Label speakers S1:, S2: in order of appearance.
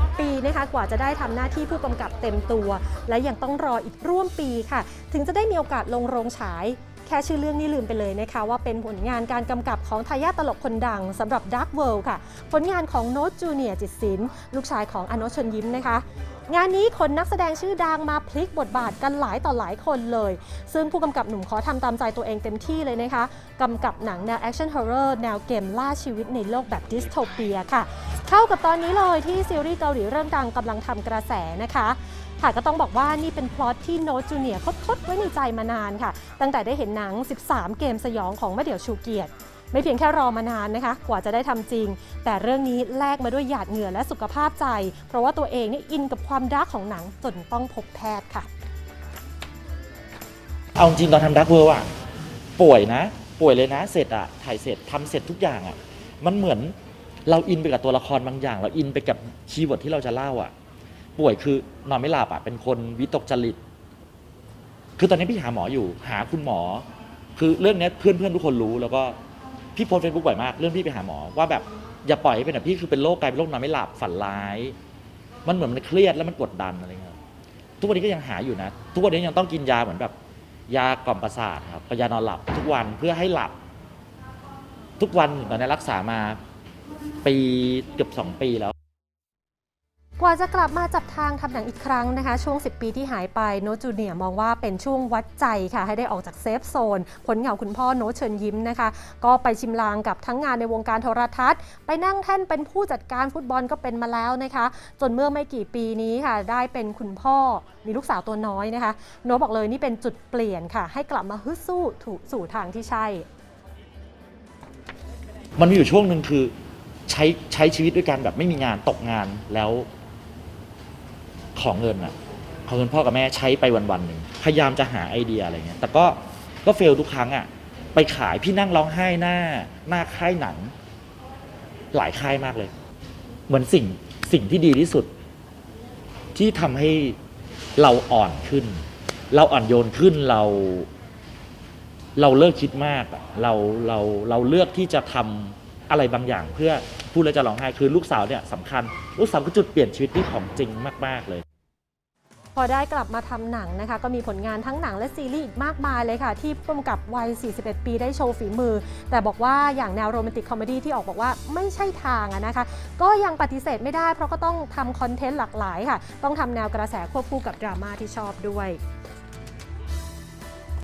S1: 10 ปีนะคะกว่าจะได้ทำหน้าที่ผู้กำกับเต็มตัว และยังต้องรออีกร่วมปีค่ะ ถึงจะได้มีโอกาสลงโรงฉาย ค่ชื่อเรื่องนี่ลืมไปเลยนะคะว่าเป็นผลงานการกำกับของทายาทตลกคนดังสำหรับ Dark World ค่ะ ผลงานของโน้ตจูเนียร์จิตศิลป์ลูกชายของอนชเชญยิ้มนะคะงานนี้คนนักแสดงชื่อดังมาพลิกบทบาทกันหลายต่อหลายคนเลย ซึ่งผู้กำกับหนุ่มขอทำตามใจตัวเองเต็มที่เลยนะคะกำกับหนังแนวแอคชั่นฮอร์เรอร์แนวเกมล่าชีวิตในโลกแบบดิสโทเปียค่ะ เข้ากับตอนนี้เลยที่ซีรีส์เกาหลีเรื่องดังกำลังทำกระแสนะคะ ค่ะก็ต้องบอกว่านี่เป็นพล็อตที่โน้ตจูเนียร์คดๆไว้ในใจมานานค่ะ ตั้งแต่ได้เห็นหนัง 13 เกมสยองของมะเดี่ยวชูเกียรติ ไม่เพียงแค่รอมานานนะคะ กว่าจะได้ทำจริง แต่เรื่องนี้แลกมาด้วยหยาดเหงื่อและสุขภาพใจ เพราะว่าตัวเองเนี่ยอินกับความดาร์กของหนังจนต้องพบแพทย์ค่ะ
S2: เอาจริงตอนทำดักเวิร์อะป่วยนะ ป่วยเลยนะเสร็จอะถ่ายเสร็จทำเสร็จทุกอย่างอะมันเหมือนเราอินไปกับตัวละครบางอย่าง เราอินไปกับคีย์เวิร์ดที่เราจะเล่าอะ ป่วยคือนอนไม่หลับอะเป็นคนวิตกจริต คือตอนนี้พี่หาหมออยู่ หาคุณหมอ คือเรื่องเนี้ยเพื่อนเพื่อนทุกคนรู้แล้วก็พี่โพสเฟซบุ๊กบ่อยมาก เรื่องพี่ไปหาหมอว่าแบบอย่าปล่อยให้เป็นแบบพี่คือเป็นโรคกลายเป็นโรคนอนไม่หลับฝันร้าย มันเหมือนมันเครียดแล้วมันกดดันอะไรเงี้ยทุกวันนี้ก็ยังหาอยู่นะ ทุกวันนี้ยังต้องกินยาเหมือนแบบ ยากล่อมประสาทครับกับยานอนหลับ ทุกวันเพื่อให้หลับ ทุกวันตอนนี้รักษามาปีเกือบสองปีแล้ว
S1: กว่าจะกลับมาจับทางทำหนังอีกครั้งนะคะ ช่วง 10 ปีที่หายไปโนจูเนียมองว่าเป็นช่วงวัดใจค่ะ ให้ได้ออกจากเซฟโซน ผลเหงาคุณพ่อโนเชิญยิ้มนะคะ ก็ไปชิมลางกับทั้งงานในวงการโทรทัศน์ ไปนั่งแท่นเป็นผู้จัดการฟุตบอลก็เป็นมาแล้วนะคะ จนเมื่อไม่กี่ปีนี้ค่ะ ได้เป็นคุณพ่อมีลูกสาวตัวน้อยนะคะ โนบอกเลยนี่เป็นจุดเปลี่ยนค่ะ ให้กลับมาฮึดสู้ถูกสู่ทางที่ใช่
S2: มันมีอยู่ช่วงหนึ่งคือใช้ใช้ชีวิตด้วยกันแบบไม่มีงานตกงานแล้ว ของเงินอะของเงินพ่อกับแม่ใช้ไปวันๆหนึ่งพยายามจะหาไอเดียอะไรเงี้ยแต่ก็ก็เฟลทุกครั้งอะไปขายพี่นั่งร้องไห้หน้าหน้าค่ายหนัง หลายค่ายมากเลย เหมือนสิ่งสิ่งที่ดีที่สุด ที่ทำให้เราอ่อนขึ้น เราอ่อนโยนขึ้นเรา เราเลิกคิดมากอะเราเราเราเลือกที่จะทำอะไรบางอย่าง เพื่อพูดแล้วจะร้องไห้คือลูกสาวเนี่ยสำคัญ ลูกสาวคือจุดเปลี่ยนชีวิตที่ของจริงมาก ๆเลย
S1: พอได้กลับมาทำหนังนะคะ ก็มีผลงานทั้งหนังและซีรีส์อีกมากมายเลยค่ะ ที่กำกับวัย 41 ปีได้โชว์ฝีมือ แต่บอกว่าอย่างแนวโรแมนติกคอมเมดี้ที่ออกบอกว่าไม่ใช่ทางนะคะ ก็ยังปฏิเสธไม่ได้เพราะก็ต้องทำคอนเทนต์หลากหลายค่ะ ต้องทำแนวกระแสควบคู่กับดราม่าที่ชอบด้วย